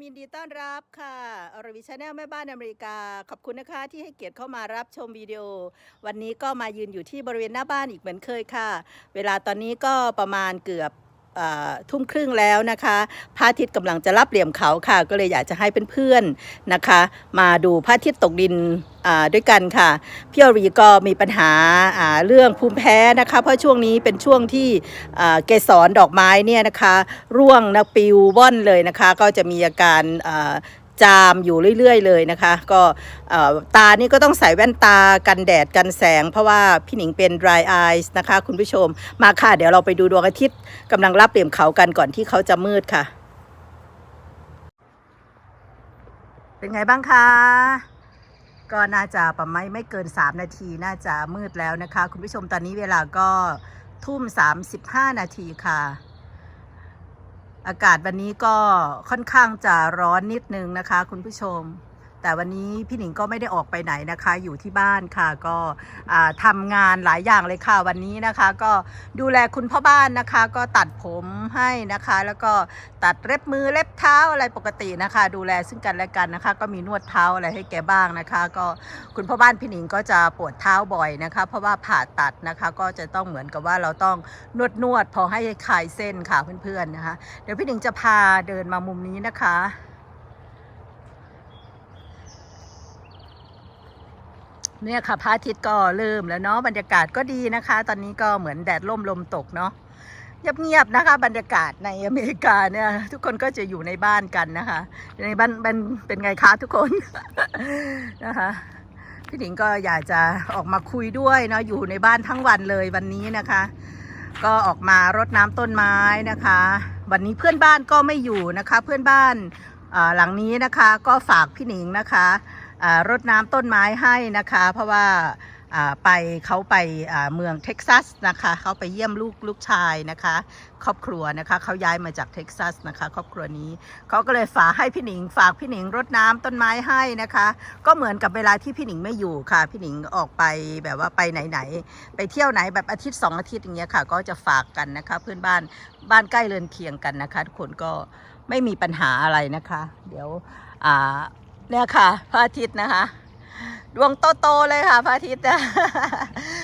มยินดีต้อนรับค่ะอรวิชาแนลแม่บ้านอเมริกา ขอบคุณนะคะที่ให้เกียรติเข้ามารับชมวิดีโอ วันนี้ก็มายืนอยู่ที่บริเวณหน้าบ้านอีกเหมือนเคยค่ะ เวลาตอนนี้ก็ประมาณเกือบ ทุ่มครึ่งแล้วนะคะพระอาทิตย์กำลังจะรับเหลี่ยมเขาค่ะ ก็เลยอยากจะให้เพื่อนๆนะคะ มาดูพระอาทิตย์ตกดินด้วยกันค่ะพี่อรีก็มีปัญหาเรื่องภูมิแพ้นะคะ เพราะช่วงนี้เป็นช่วงที่เกสรดอกไม้เนี่ยนะคะ ร่วงนะปิวว่อนเลยนะคะ ก็จะมีอาการ จามอยู่เรื่อยๆ เลยนะคะ ก็ตานี่ก็ต้องใส่แว่นตากันแดดกันแสง เพราะว่าพี่หนิงเป็น dry eyes นะคะ คุณผู้ชมมาค่ะ เดี๋ยวเราไปดูดวงอาทิตย์กำลังรับเหลี่ยมเขากันก่อนที่เขาจะมืดค่ะ เป็นไงบ้างคะก็น่าจะประมาณไม่เกิน 3 นาทีน่าจะมืดแล้วนะคะ คุณผู้ชมตอนนี้เวลาก็ทุ่ม 35 นาทีค่ะ อากาศวันนี้ก็ค่อนข้างจะร้อนนิดนึงนะคะ คุณผู้ชม แต่วันนี้พี่หนิงก็ไม่ได้ออกไปไหนนะคะ อยู่ที่บ้านค่ะ ก็อ่าทำงานหลายอย่างเลยค่ะวันนี้นะคะ ก็ดูแลคุณพ่อบ้านนะคะ ก็ตัดผมให้นะคะ แล้วก็ตัดเล็บมือเล็บเท้าอะไรปกตินะคะ ดูแลซึ่งกันและกันนะคะ ก็มีนวดเท้าอะไรให้แกบ้างนะคะ ก็คุณพ่อบ้านพี่หนิงก็จะปวดเท้าบ่อยนะคะ เพราะว่าผ่าตัดนะคะ ก็จะต้องเหมือนกับว่าเราต้องนวดนวดพอให้คลายเส้นค่ะเพื่อนๆนะคะ เดี๋ยวพี่หนิงจะพาเดินมามุมนี้นะคะ เนี่ยค่ะพระอาทิตย์ก็เริ่มแล้วเนาะบรรยากาศก็ดีนะคะ ตอนนี้ก็เหมือนแดดร่มลมตกเนาะเงียบๆนะคะ บรรยากาศในอเมริกาเนี่ยทุกคนก็จะอยู่ในบ้านกันนะคะในบ้านเป็นเป็นไงคะทุกคน นะคะพี่หนิงก็อยากจะออกมาคุยด้วยเนาะอยู่ในบ้านทั้งวันเลยวันนี้นะคะ ก็ออกมารดน้ำต้นไม้นะคะ วันนี้เพื่อนบ้านก็ไม่อยู่นะคะ เพื่อนบ้านหลังนี้นะคะ ก็ฝากพี่หนิงนะคะ รดน้ำต้นไม้ให้นะคะ เพราะว่าไปเขาไปเมืองเท็กซัสนะคะเขาไปเยี่ยมลูกลูกชายนะคะ ครอบครัวนะคะเขาย้ายมาจากเท็กซัสนะคะ ครอบครัวนี้เขาก็เลยฝากให้พี่หนิง ฝากพี่หนิงรดน้ำต้นไม้ให้นะคะ ก็เหมือนกับเวลาที่พี่หนิงไม่อยู่ค่ะ พี่หนิงออกไปแบบว่าไปไหนๆไปเที่ยวไหนแบบอาทิตย์สองอาทิตย์อย่างเงี้ยค่ะ ก็จะฝากกันนะคะ เพื่อนบ้านบ้านใกล้เรือนเคียงกันนะคะ ทุกคนก็ไม่มีปัญหาอะไรนะคะ เดี๋ยวอ่า เนี่ยค่ะพระอาทิตย์นะคะ ดวงโตๆเลยค่ะพระอาทิตย์นะ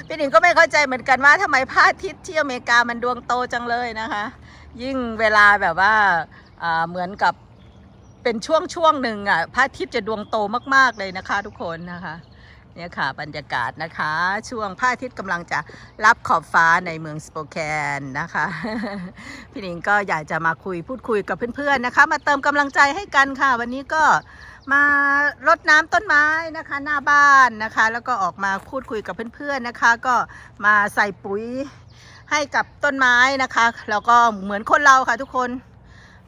พี่หนิงก็ไม่เข้าใจเหมือนกันว่าทำไมพระอาทิตย์ที่อเมริกามันดวงโตจังเลยนะคะ ยิ่งเวลาแบบว่าอ่าเหมือนกับเป็นช่วงช่วงหนึ่งอะพระอาทิตย์จะดวงโตมากๆเลยนะคะ ทุกคนนะคะเนี่ยค่ะบรรยากาศนะคะ ช่วงพระอาทิตย์กำลังจะรับขอบฟ้าในเมืองสโปแคนนะคะ พี่หนิงก็อยากจะมาคุยพูดคุยกับเพื่อนๆนะคะ มาเติมกำลังใจให้กันค่ะ วันนี้ก็ มารดน้ำต้นไม้นะคะ หน้าบ้านนะคะ แล้วก็ออกมาพูดคุยกับเพื่อนๆนะคะ ก็มาใส่ปุ๋ยให้กับต้นไม้นะคะ แล้วก็เหมือนคนเราค่ะทุกคน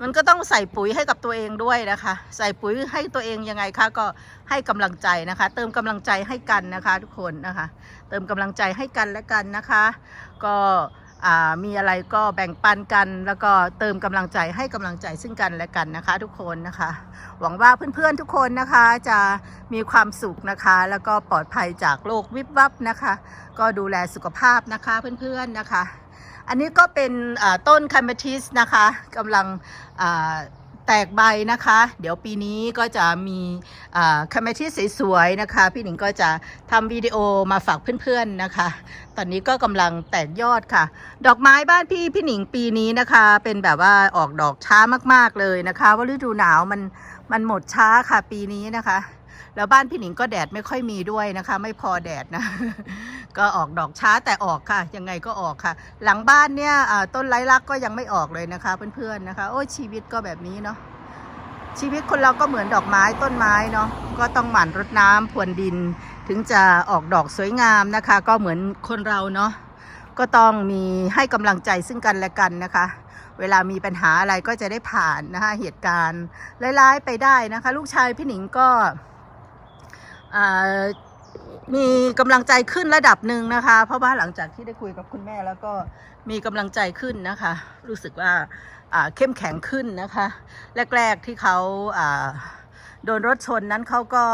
มันก็ต้องใส่ปุ๋ยให้กับตัวเองด้วยนะคะ ใส่ปุ๋ยให้ตัวเองยังไงคะก็ให้กำลังใจนะคะ เติมกำลังใจให้กันนะคะ ทุกคนนะคะ เติมกำลังใจให้กันและกันนะคะ ก็ มีอะไรก็แบ่งปันกัน แล้วก็เติมกำลังใจให้กำลังใจซึ่งกันและกันนะคะ ทุกคนนะคะ หวังว่าเพื่อนๆทุกคนนะคะจะมีความสุขนะคะ แล้วก็ปลอดภัยจากโรควิบวับนะคะ ก็ดูแลสุขภาพนะคะเพื่อนๆนะคะ อันนี้ก็เป็นต้นคาเมทิสนะคะกำลัง แตกใบนะคะ เดี๋ยวปีนี้ก็จะมีคาเมทิสสวยๆนะคะ พี่หนิงก็จะทำวิดีโอมาฝากเพื่อนๆนะคะ ตอนนี้ก็กำลังแตกยอดค่ะ ดอกไม้บ้านพี่พี่หนิงปีนี้นะคะ เป็นแบบว่าออกดอกช้ามากๆเลยนะคะ ว่าฤดูหนาวมันมันหมดช้าค่ะปีนี้นะคะ แล้วบ้านพี่หนิงก็แดดไม่ค่อยมีด้วยนะคะ ไม่พอแดดนะ ก็ออกดอกช้าแต่ออกค่ะ ยังไงก็ออกค่ะ หลังบ้านเนี่ยต้นไร้ลักก็ยังไม่ออกเลยนะคะเพื่อนๆนะคะ โอ้ชีวิตก็แบบนี้เนาะชีวิตคนเราก็เหมือนดอกไม้ต้นไม้เนาะก็ต้องหมั่นรดน้ำพรวนดิน ถึงจะออกดอกสวยงามนะคะ ก็เหมือนคนเราเนาะก็ต้องมีให้กำลังใจซึ่งกันและกันนะคะ เวลามีปัญหาอะไรก็จะได้ผ่านนะคะเหตุการณ์ร้ายๆไปได้นะคะ ลูกชายพี่หนิงก็ มีกำลังใจขึ้นระดับหนึ่งนะคะ เพราะว่าหลังจากที่ได้คุยกับคุณแม่แล้วก็มีกำลังใจขึ้นนะคะ รู้สึกว่าเข้มแข็งขึ้นนะคะ แรก ๆที่เขาโดนรถชนนั้นเขาก็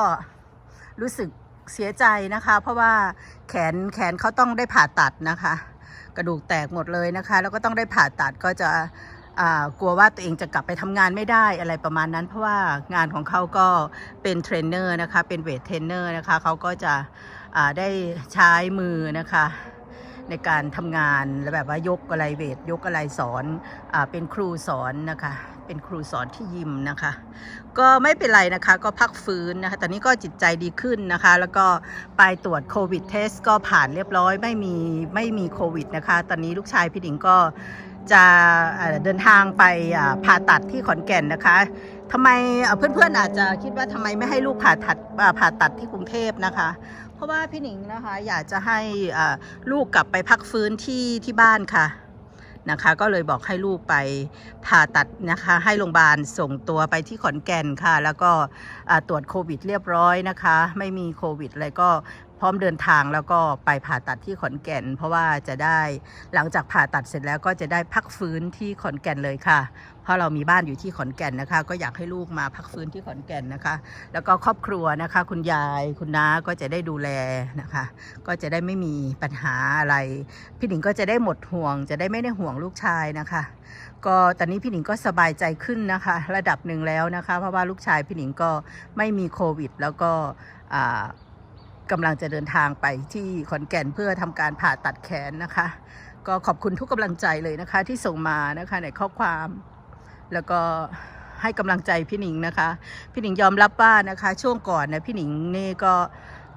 รู้สึกเสียใจนะคะ เพราะว่าแขนแขนเขาต้องได้ผ่าตัดนะคะ กระดูกแตกหมดเลยนะคะ แล้วก็ต้องได้ผ่าตัดก็จะ กลัวว่าตัวเองจะกลับไปทำงานไม่ได้อะไรประมาณนั้น เพราะว่างานของเขาก็เป็นเทรนเนอร์นะคะ เป็นเวทเทรนเนอร์นะคะเขาก็จะได้ใช้มือนะคะในการทำงานแล้วแบบว่ายกอะไรเวทยกอะไรสอนอเป็นครูสอนนะคะ เป็นครูสอนที่ยิมนะคะ ก็ไม่เป็นไรนะคะก็พักฟื้นนะคะตอนนี้ก็จิตใจดีขึ้นนะคะ แล้วก็ไปตรวจโควิดเทสก็ผ่านเรียบร้อยไม่มีไม่มีโควิดนะคะ ตอนนี้ลูกชายพี่ดิงก็ จะเดินทางไปผ่าตัดที่ขอนแก่นนะคะทำไมเพื่อนๆอาจจะคิดว่าทำไมไม่ให้ลูกผ่าตัดผ่าตัดที่กรุงเทพนะคะ เพราะว่าพี่หนิงนะคะอยากจะให้ลูกกลับไปพักฟื้นที่ที่บ้านค่ะนะคะ ก็เลยบอกให้ลูกไปผ่าตัดนะคะ ให้โรงพยาบาลส่งตัวไปที่ขอนแก่นค่ะ แล้วก็ตรวจโควิดเรียบร้อยนะคะ ไม่มีโควิดอะไรก็ พร้อมเดินทางแล้วก็ไปผ่าตัดที่ขอนแก่น เพราะว่าจะได้หลังจากผ่าตัดเสร็จแล้วก็จะได้พักฟื้นที่ขอนแก่นเลยค่ะ เพราะเรามีบ้านอยู่ที่ขอนแก่นนะคะ ก็อยากให้ลูกมาพักฟื้นที่ขอนแก่นนะคะ แล้วก็ครอบครัวนะคะ คุณยายคุณน้าก็จะได้ดูแลนะคะ ก็จะได้ไม่มีปัญหาอะไร พี่หนิงก็จะได้หมดห่วง จะได้ไม่ได้ห่วงลูกชายนะคะ ก็ตอนนี้พี่หนิงก็สบายใจขึ้นนะคะ ระดับหนึ่งแล้วนะคะ เพราะว่าลูกชายพี่หนิงก็ไม่มีโควิด แล้วก็อ่า กำลังจะเดินทางไปที่ขอนแก่นเพื่อทำการผ่าตัดแขนนะคะ ก็ขอบคุณทุกกำลังใจเลยนะคะ ที่ส่งมานะคะในข้อความ แล้วก็ให้กำลังใจพี่หนิงนะคะ พี่หนิงยอมรับว่านะคะ ช่วงก่อนเนี่ยพี่หนิงนี่ก็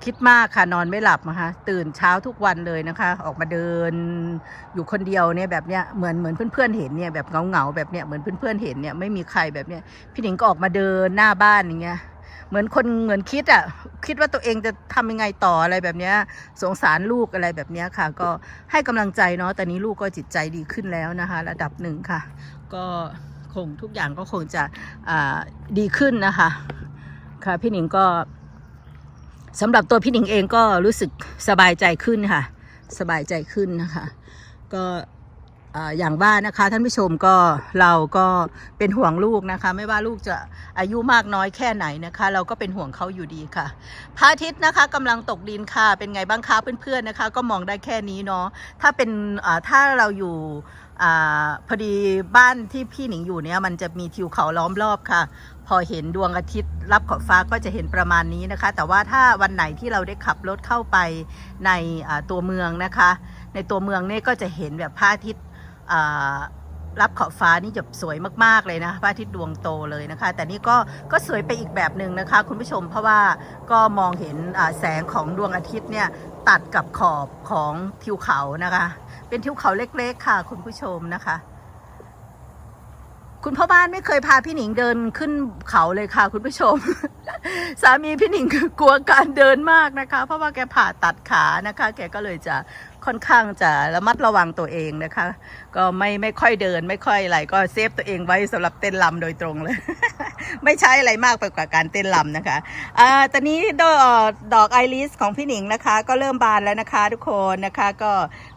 คิดมากค่ะนอนไม่หลับนะคะตื่นเช้าทุกวันเลยนะคะ ออกมาเดินอยู่คนเดียวเนี่ยแบบเนี้ยเหมือนเหมือนเพื่อนๆเห็นเนี่ยแบบเงาๆแบบเนี้ยเหมือนเพื่อนๆเห็นเนี่ยไม่มีใครแบบเนี้ยพี่หนิงก็ออกมาเดินหน้าบ้านอย่างเงี้ยเหมือนคนเหมือนคิดอะ คิดว่าตัวเองจะทำยังไงต่ออะไรแบบเนี้ยสงสารลูกอะไรแบบเนี้ยค่ะ ก็ให้กำลังใจเนาะตอนนี้ลูกก็จิตใจดีขึ้นแล้วนะคะ ระดับหนึ่งค่ะ ก็คงทุกอย่างก็คงจะดีขึ้นนะคะ ค่ะพี่หนิงก็สำหรับตัวพี่หนิงเองก็รู้สึกสบายใจขึ้นค่ะ สบายใจขึ้นนะคะ ก็ อย่างว่านะคะ ท่านผู้ชมก็เราก็เป็นห่วงลูกนะคะ ไม่ว่าลูกจะอายุมากน้อยแค่ไหนนะคะ เราก็เป็นห่วงเขาอยู่ดีค่ะพระอาทิตย์นะคะกำลังตกดินค่ะ เป็นไงบ้างคะเพื่อนๆนะคะ ก็มองได้แค่นี้เนาะถ้าเป็นถ้าเราอยู่อพอดีบ้านที่พี่หนิงอยู่เนี่ยมันจะมีทิวเขาล้อมรอบค่ะ พอเห็นดวงอาทิตย์รับขอบฟ้าก็จะเห็นประมาณนี้นะคะ แต่ว่าถ้าวันไหนที่เราได้ขับรถเข้าไปในตัวเมืองนะคะ ในตัวเมืองเนี่ยก็จะเห็นแบบพระอาทิตย์ รับขอบฟ้านี่จะสวยมากๆเลยนะพระอาทิตย์ดวงโตเลยนะคะ แต่นี่ก็ก็สวยไปอีกแบบหนึ่งนะคะ คุณผู้ชมเพราะว่าก็มองเห็นแสงของดวงอาทิตย์เนี่ยตัดกับขอบของทิวเขานะคะ เป็นทิวเขาเล็กๆ ค่ะ คุณผู้ชมนะคะ คุณพ่อบ้านไม่เคยพาพี่หนิงเดินขึ้นเขาเลยค่ะ คุณผู้ชม สามีพี่หนิงกลัวการเดินมากนะคะ เพราะว่าแกผ่าตัดขานะคะ แกก็เลยจะค่อนข้างจะระมัดระวังตัวเองนะคะ ก็ไม่ไม่ค่อยเดินไม่ค่อยอะไรก็เซฟตัวเองไว้สำหรับเต้นลำโดยตรงเลย ไม่ใช้อะไรมากไปกว่าการเต้นลำนะคะอ่าตอนนี้ดอกดอกไอริสของพี่หนิงนะคะ ก็เริ่มบานแล้วนะคะทุกคนนะคะก็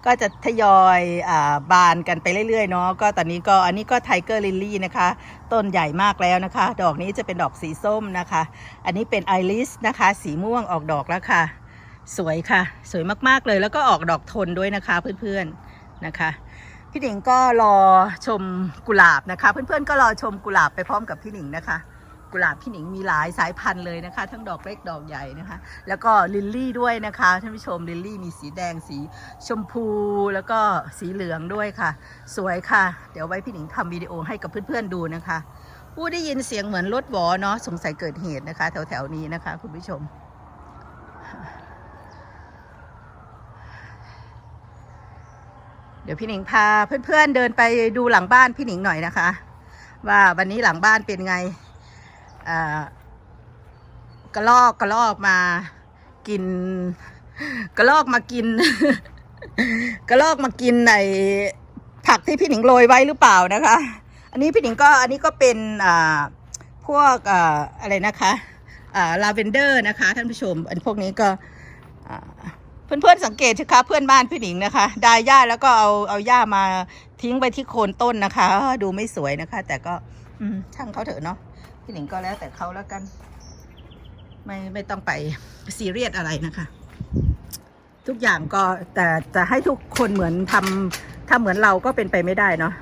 ก็จะทยอยอ่าบานกันไปเรื่อยๆเนาะก็ตอนนี้ก็อันนี้ก็ไทเกอร์ลิลลี่นะคะต้นใหญ่มากแล้วนะคะ ดอกนี้จะเป็นดอกสีส้มนะคะ อันนี้เป็นไอริสนะคะ สีม่วงออกดอกแล้วค่ะ สวยค่ะ สวยมากๆเลยแล้วก็ออกดอกทนด้วยนะคะเพื่อนๆนะคะพี่หนิงก็รอชมกุหลาบนะคะ เพื่อนๆก็รอชมกุหลาบไปพร้อมกับพี่หนิงนะคะ กุหลาบพี่หนิงมีหลายสายพันธุ์เลยนะคะ ทั้งดอกเล็กดอกใหญ่นะคะ แล้วก็ลิลลี่ด้วยนะคะท่านผู้ชมลิลลี่มีสีแดงสีชมพูแล้วก็สีเหลืองด้วยค่ะ สวยค่ะ เดี๋ยวไว้พี่หนิงทำวิดีโอให้กับเพื่อนๆดูนะคะผู้ได้ยินเสียงเหมือนรถวอเนาะสงสัยเกิดเหตุนะคะ แถวๆนี้นะคะ คุณผู้ชม ดี๋ยวพี่หนิงพาเพื่อนๆเดินไปดูหลังบ้านพี่หนิงหน่อยนะคะ ว่าวันนี้หลังบ้านเป็นไงกระลอกกระลอกมากิน กระลอกมากิน กระลอกมากินในผักที่พี่หนิงโรยไว้หรือเปล่านะคะ อันนี้พี่หนิงก็อันนี้ก็เป็นอ่าพวกอ่าอะไรนะคะอ่าลาเวนเดอร์นะคะ ท่านผู้ชม อันพวกนี้ก็ เพื่อนๆสังเกตสิคะเพื่อนบ้านพี่หนิงนะคะดายหญ้าแล้วก็เอาเอาหญ้ามาทิ้งไปที่โคนต้นนะคะ ดูไม่สวยนะคะ แต่ก็อืมช่างเขาเถอะเนาะพี่หนิงก็แล้วแต่เขาแล้วกัน ไม่ไม่ต้องไปซีเรียสอะไรนะคะ ทุกอย่างก็แต่จะให้ทุกคนเหมือนทำทำเหมือนเราก็เป็นไปไม่ได้เนาะ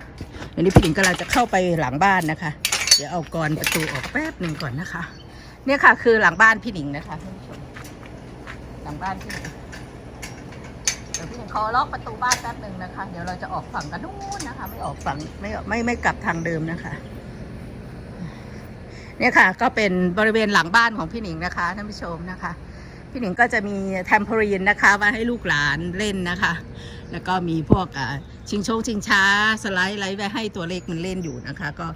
วันนี้พี่หนิงกำลังจะเข้าไปหลังบ้านนะคะ เดี๋ยวเอากรอนประตูออกแป๊บหนึ่งก่อนนะคะ เนี่ยค่ะ คือหลังบ้านพี่หนิงนะคะท่านชมหลังบ้านพี่หนิง ดี๋ยวพี่หนิงขอล็อกประตูบ้านแป๊บหนึ่งนะคะ เดี๋ยวเราจะออกฝั่งกันนู้นนะคะ ไม่ออกฝั่งไม่ไม่ไม่กลับทางเดิมนะคะ เนี่ยค่ะ ก็เป็นบริเวณหลังบ้านของพี่หนิงนะคะท่านผู้ชมนะคะ พี่หนิงก็จะมีแทมโพลีนนะคะไว้ให้ลูกหลานเล่นนะคะ แล้วก็มีพวกชิงโชงชิงช้าสไลด์อะไรไว้ให้ตัวเล็กมันเล่นอยู่นะคะ ก็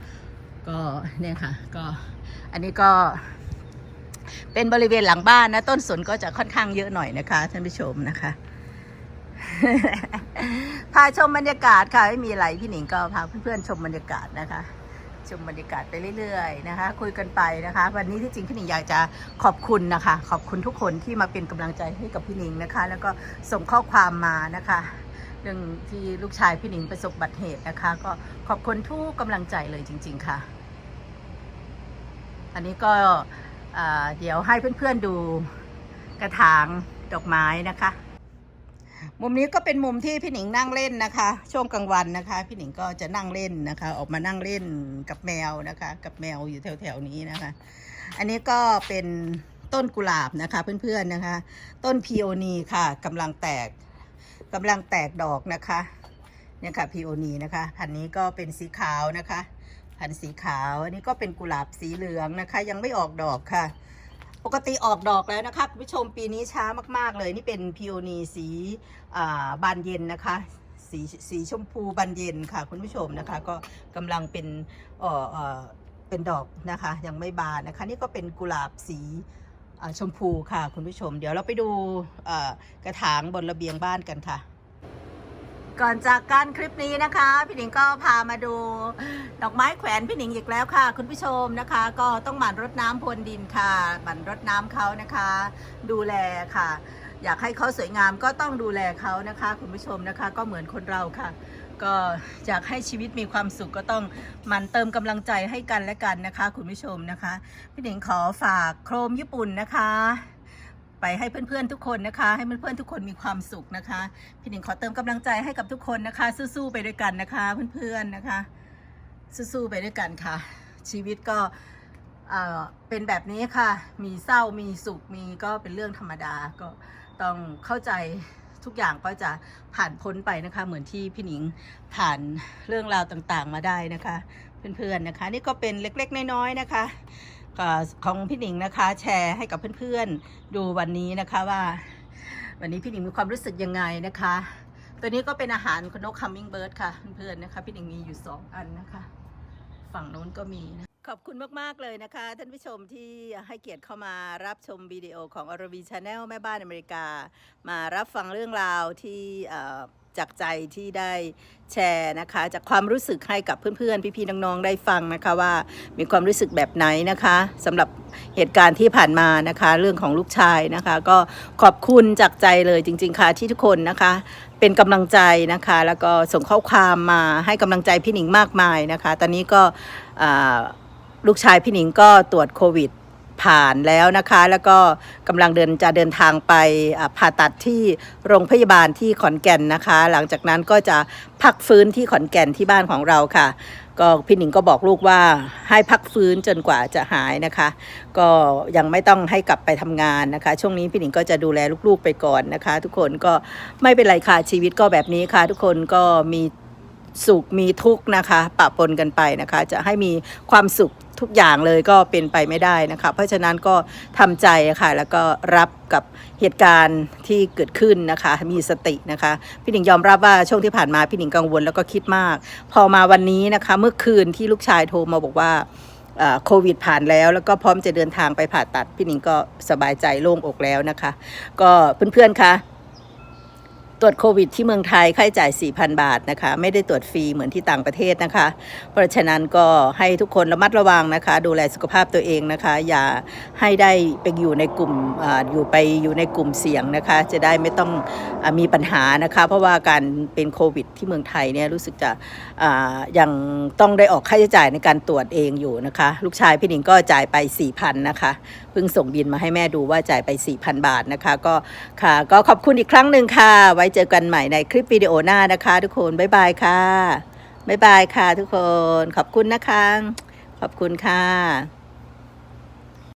ก็เนี่ยค่ะ ก็อันนี้ก็เป็นบริเวณหลังบ้านนะ ต้นสนก็จะค่อนข้างเยอะหน่อยนะคะท่านผู้ชมนะคะ พาชมบรรยากาศค่ะไม่มีอะไรพี่หนิงก็พาเพื่อนๆชมบรรยากาศนะคะ ชมบรรยากาศไปเรื่อยๆนะคะ คุยกันไปนะคะ วันนี้ที่จริงพี่หนิงอยากจะขอบคุณนะคะ ขอบคุณทุกคนที่มาเป็นกำลังใจให้กับพี่หนิงนะคะ แล้วก็ส่งข้อความมานะคะเรื่องที่ลูกชายพี่หนิงประสบบัติเหตุนะคะ ก็ขอบคุณทุกกำลังใจเลยจริง ๆค่ะ อันนี้ก็เดี๋ยวให้เพื่อนๆดูกระถางดอกไม้นะคะ มุมนี้ก็เป็นมุมที่พี่หนิงนั่งเล่นนะคะ ช่วงกลางวันนะคะ พี่หนิงก็จะนั่งเล่นนะคะ ออกมานั่งเล่นกับแมวนะคะ กับแมวอยู่แถวๆนี้นะคะ อันนี้ก็เป็นต้นกุหลาบนะคะ เพื่อนๆนะคะ ต้นพีโอนีค่ะกำลังแตกกำลังแตกดอกนะคะเนี่ยค่ะพีโอนีนะคะพันนี้ก็เป็นสีขาวนะคะพันสีขาวอันนี้ก็เป็นกุหลาบสีเหลืองนะคะ ยังไม่ออกดอกค่ะ ปกติออกดอกแล้วนะคะคุณผู้ชมปีนี้ช้ามาก ๆ เลยนี่เป็นพีโอนีสีบานเย็นนะคะสีสีชมพูบานเย็นค่ะคุณผู้ชมนะคะ ก็กำลังเป็นเออเออเป็นดอกนะคะ ยังไม่บานนะคะ นี่ก็เป็นกุหลาบสีชมพูค่ะคุณผู้ชม เดี๋ยวเราไปดูกระถางบนระเบียงบ้านกันค่ะ ก่อนจากการคลิปนี้นะคะ พี่หนิงก็พามาดู ดอกไม้แขวนพี่หนิงอีกแล้วค่ะ คุณผู้ชมนะคะ ก็ต้องหมั่นรดน้ำพรวนดินค่ะหมั่นรดน้ำเขานะคะ ดูแลค่ะ อยากให้เขาสวยงามก็ต้องดูแลเขานะคะ คุณผู้ชมนะคะ ก็เหมือนคนเราค่ะ ก็อยากให้ชีวิตมีความสุขก็ต้องหมั่นเติมกำลังใจให้กันและกันนะคะ คุณผู้ชมนะคะ พี่หนิงขอฝากโครมญี่ปุ่นนะคะ ไปให้เพื่อนๆทุกคนนะคะ ให้เพื่อนๆทุกคนมีความสุขนะคะพี่หนิงขอเติมกำลังใจให้กับทุกคนนะคะ สู้ๆไปด้วยกันนะคะ เพื่อนๆนะคะ สู้ๆไปด้วยกันค่ะ ชีวิตก็เออเป็นแบบนี้ค่ะ มีเศร้ามีสุขมีก็เป็นเรื่องธรรมดาก็ต้องเข้าใจทุกอย่างก็จะผ่านพ้นไปนะคะ เหมือนที่พี่หนิงผ่านเรื่องราวต่างๆมาได้นะคะ เพื่อนๆนะคะ นี่ก็เป็นเล็กๆน้อยๆนะคะ ของพี่หนิงนะคะ แชร์ให้กับเพื่อนๆดูวันนี้นะคะว่า วันนี้พี่หนิงมีความรู้สึกยังไงนะคะ ตัวนี้ก็เป็นอาหารนกคัมมิงเบิร์ดค่ะเพื่อนๆนะคะ พี่หนิงมีอยู่สองอันนะคะ ฝั่งโน้นก็มีนะขอบคุณมาก ๆ เลยนะคะ ท่านผู้ชมที่ให้เกียรติเข้ามารับชมวิดีโอของอรวีชาแนลแม่บ้านอเมริกา มารับฟังเรื่องราวที่ จากใจที่ได้แชร์นะคะ จากความรู้สึกให้กับเพื่อนๆ พี่ๆ น้องๆ ได้ฟังนะคะว่ามีความรู้สึกแบบไหนนะคะสำหรับเหตุการณ์ที่ผ่านมานะคะ เรื่องของลูกชายนะคะ ก็ขอบคุณจากใจเลยจริง ๆ ค่ะที่ทุกคนนะคะ เป็นกำลังใจนะคะ แล้วก็ส่งข้อความมาให้กำลังใจพี่หนิงมากมายนะคะ ตอนนี้ก็ลูกชายพี่หนิงก็ตรวจโควิด ผ่านแล้วนะคะ แล้วก็กำลังเดินจะเดินทางไปผ่าตัดที่โรงพยาบาลที่ขอนแก่นนะคะ หลังจากนั้นก็จะพักฟื้นที่ขอนแก่นที่บ้านของเราค่ะ ก็พี่หนิงก็บอกลูกว่าให้พักฟื้นจนกว่าจะหายนะคะ ก็ยังไม่ต้องให้กลับไปทำงานนะคะ ช่วงนี้พี่หนิงก็จะดูแลลูกๆไปก่อนนะคะ ทุกคนก็ไม่เป็นไรค่ะชีวิตก็แบบนี้ค่ะ ทุกคนก็มีสุขมีทุกข์นะคะปะปนกันไปนะคะ จะให้มีความสุข ทุกอย่างเลยก็เป็นไปไม่ได้นะคะ เพราะฉะนั้นก็ทำใจค่ะ แล้วก็รับกับเหตุการณ์ที่เกิดขึ้นนะคะ มีสตินะคะ พี่หนิงยอมรับว่าช่วงที่ผ่านมาพี่หนิงกังวลแล้วก็คิดมาก พอมาวันนี้นะคะ เมื่อคืนที่ลูกชายโทรมาบอกว่าโควิดผ่านแล้ว แล้วก็พร้อมจะเดินทางไปผ่าตัด พี่หนิงก็สบายใจโล่งอกแล้วนะคะ ก็เพื่อนๆคะ ตรวจโควิดที่เมืองไทยค่าใช้จ่าย 4,000 บาทนะคะ ไม่ได้ตรวจฟรีเหมือนที่ต่างประเทศนะคะ เพราะฉะนั้นก็ให้ทุกคนระมัดระวังนะคะ ดูแลสุขภาพตัวเองนะคะ อย่าให้ได้ไปอยู่ในกลุ่มออยู่ไปอยู่ในกลุ่มเสี่ยงนะคะ จะได้ไม่ต้องอมีปัญหานะคะ เพราะว่าการเป็นโควิดที่เมืองไทยเนี่ยรู้สึกจะยังต้องได้ออกค่าใช้จ่ายในการตรวจเองอยู่นะคะ ลูกชายพี่หนิงก็จ่ายไป 4,000นะคะเพิ่งส่งบินมาให้แม่ดูว่าจ่ายไป 4,000 บาทนะคะ ก็ค่ะก็ขอบคุณอีกครั้งหนึ่งค่ะไว้เจอกันใหม่ในคลิปวิดีโอหน้านะคะ ทุกคนบ๊ายบายค่ะบ๊ายบายค่ะทุกคนขอบคุณนะคะ ขอบคุณค่ะ